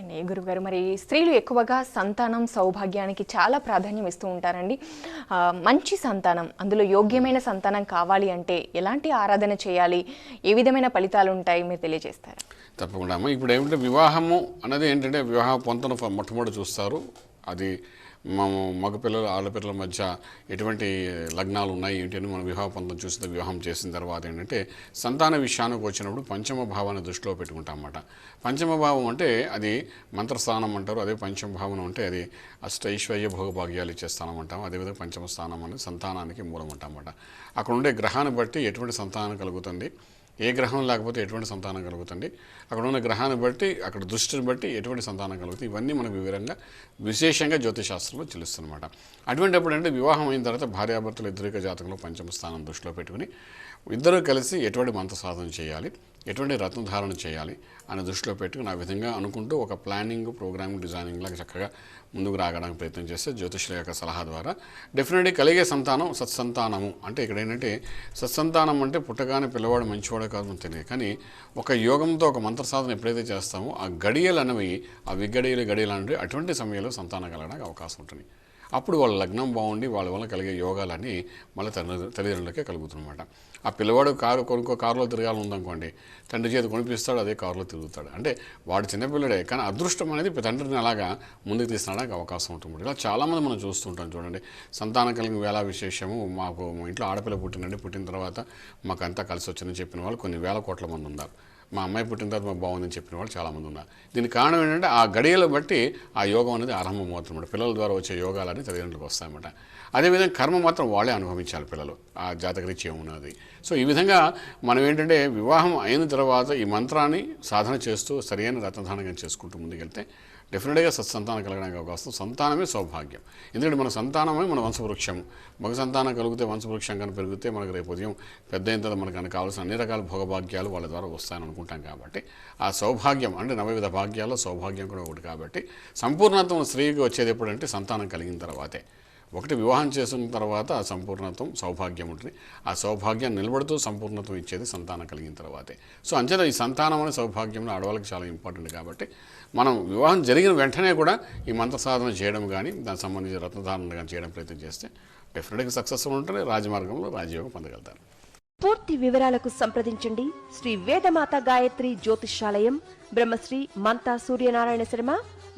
అండి గురుగారు మరి స్త్రీలు ఎక్కువగా సంతానం సౌభాగ్యానికి చాలా ప్రాధాన్యం ఇస్తూ ఉంటారండి. మంచి సంతానం అందులో యోగ్యమైన సంతానం కావాలి అంటే ఎలాంటి ఆరాధన చేయాలి? ఏ విధమైన ఫలితాలు ఉంటాయి? మీరు తెలియజేస్తారు? తప్పకుండా అమ్మ. ఇప్పుడు ఏమిటంటే వివాహము అన్నది ఏంటంటే వివాహ పొంతను మొట్టమొదటి చూస్తారు. అది మా మగపిల్లలు ఆడపిల్లల మధ్య ఎటువంటి లగ్నాలు ఉన్నాయి ఏంటి అని మనం వివాహ పొంతం చూసిన వివాహం చేసిన తర్వాత ఏంటంటే సంతాన విషయానికి వచ్చినప్పుడు పంచమ భావాన్ని దృష్టిలో పెట్టుకుంటాం అన్నమాట పంచమ భావం అంటే అది మంత్రస్థానం అంటారు అదే పంచమ భావన అంటే అది అష్ట ఐశ్వర్య భోగభాగ్యాలు ఇచ్చే స్థానం అంటాం అదేవిధంగా పంచమ స్థానం అనేది సంతానానికి మూలం అంటాం అన్నమాట అక్కడ ఉండే గ్రహాన్ని బట్టి ఎటువంటి సంతానం కలుగుతుంది? ఏ గ్రహం లేకపోతే ఎటువంటి సంతానం కలుగుతుంది? అక్కడ ఉన్న గ్రహాన్ని బట్టి అక్కడ దృష్టిని బట్టి ఎటువంటి సంతానం కలుగుతుంది? ఇవన్నీ మనకు వివరంగా విశేషంగా జ్యోతిశాస్త్రంలో తెలుస్తుందన్నమాట. అటువంటిప్పుడు అంటే వివాహం అయిన తర్వాత భార్యాభర్తలు ఇద్దరిక జాతకంలో పంచమ స్థానం దృష్టిలో పెట్టుకుని ఇద్దరూ కలిసి ఎటువంటి మంత్ర సాధన చేయాలి? ఎటువంటి రత్నధారణ చేయాలి అనే దృష్టిలో పెట్టుకుని ఆ విధంగా అనుకుంటూ ఒక ప్లానింగ్ ప్రోగ్రామింగ్ డిజైనింగ్ లాగా చక్కగా ముందుకు రాగడానికి ప్రయత్నం చేస్తే జ్యోతిష్యుల యొక్క సలహా ద్వారా డెఫినెట్గా కలిగే సంతానం సత్సంతానము. అంటే ఇక్కడ ఏంటంటే సత్సంతానం అంటే పుట్టగానే పిల్లవాడు మంచివాడు కాదు తెలియదు. కానీ ఒక యోగంతో ఒక మంత్ర సాధన ఎప్పుడైతే చేస్తామో ఆ గడియలు అనేవి ఆ విగ్గడియలు గడియలు అనేవి అటువంటి సమయంలో సంతానం కలగడానికి అవకాశం ఉంటుంది. అప్పుడు వాళ్ళ లగ్నం బాగుండి వాళ్ళ వల్ల కలిగే యోగాలన్నీ మళ్ళీ తల్లి తల్లిదండ్రులకే కలుగుతుందన్నమాట. ఆ పిల్లవాడు కారు కొనుక్కో కారులో తిరగాలని ఉందనుకోండి తండ్రి చేతి కొనిపిస్తాడు అదే కారులో తిరుగుతాడు. అంటే వాడు చిన్నపిల్లడే కానీ అదృష్టం అనేది తండ్రిని అలాగా ముందుకు తీసుకురావడానికి అవకాశం ఉంటుంది. ఇలా చాలామంది మనం చూస్తుంటాం చూడండి. సంతానం కలిగిన వేళ విశేషము మాకు మా ఇంట్లో ఆడపిల్ల పుట్టినండి పుట్టిన తర్వాత మాకు అంతా కలిసి వచ్చిందని చెప్పిన వాళ్ళు కొన్ని వేల కోట్ల మంది ఉన్నారు. మా అమ్మాయి పుట్టిన తర్వాత మాకు బాగుందని చెప్పిన వాళ్ళు చాలామంది ఉన్నారు. దీనికి కారణం ఏంటంటే ఆ గడియలు బట్టి ఆ యోగం అనేది ఆరంభమవుతుందన్నమాట పిల్లల ద్వారా వచ్చే యోగాలన్నీ తల్లిదండ్రులకు వస్తాయన్నమాట అదేవిధంగా కర్మ మాత్రం వాళ్ళే అనుభవించాలి పిల్లలు. ఆ జాతకరీత్యం ఉన్నది సో ఈ విధంగా మనం ఏంటంటే వివాహం అయిన తర్వాత ఈ మంత్రాన్ని సాధన చేస్తూ సరైన రత్నధానంగా చేసుకుంటూ ముందుకెళ్తే డెఫినెట్గా సత్సంతానం కలగడానికి అవకాశం. సంతానమే సౌభాగ్యం. ఎందుకంటే మన సంతానమే మన వంశవృక్షం. మగ సంతానం కలిగితే వంశవృక్షం కనుక పెరిగితే మనకు రేపు ఉదయం పెద్ద అయిన తర్వాత మనకు కనుక కావాల్సిన అన్ని రకాల భోగభాగ్యాలు వాళ్ళ ద్వారా వస్తాయని అనుకుంటాం కాబట్టి ఆ సౌభాగ్యం అంటే నవవిధ భాగ్యాల్లో సౌభాగ్యం కూడా ఒకటి కాబట్టి సంపూర్ణత్వం స్త్రీకి వచ్చేది ఎప్పుడంటే సంతానం కలిగిన తర్వాతే. ఒకటి వివాహం చేసిన తర్వాత ఆ సంపూర్ణత్వం సౌభాగ్యం ఉంటుంది. ఆ సౌభాగ్యం నిలబడుతూ సంపూర్ణత్వం ఇచ్చేది సంతానం కలిగిన తర్వాతే. సో అంచేత ఈ సంతానం అనే సౌభాగ్యం ఆడవాళ్ళకి చాలా ఇంపార్టెంట్ కాబట్టి మనం వివాహం జరిగిన వెంటనే కూడా ఈ మంత్ర సాధన చేయడం కానీ దానికి సంబంధించిన రత్నధారణ కానీ చేయడం ప్రయత్నం చేస్తే డెఫినెట్గా సక్సెస్ఫుల్ ఉంటుంది. రాజమార్గంలో రాజయోగం పొందగలుగుతారు. పూర్తి వివరాలకు సంప్రదించండి. Shri Vedamata Gayatri Jyotishalayam Brahmasri Mantha Suryanarayana Sharma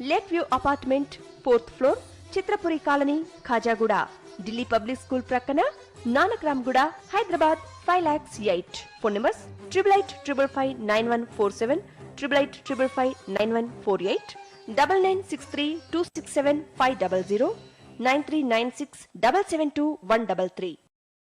lake view apartment fourth floor Chitrapuri colony Khajaguda Delhi public school ప్రక్కన Nanakramguda Hyderabad five lakhs eight. Phone numbers triple eight triple five nine one four seven triple eight triple five nine one four eight double nine six three two six seven five double zero nine three nine six double seven two one double three.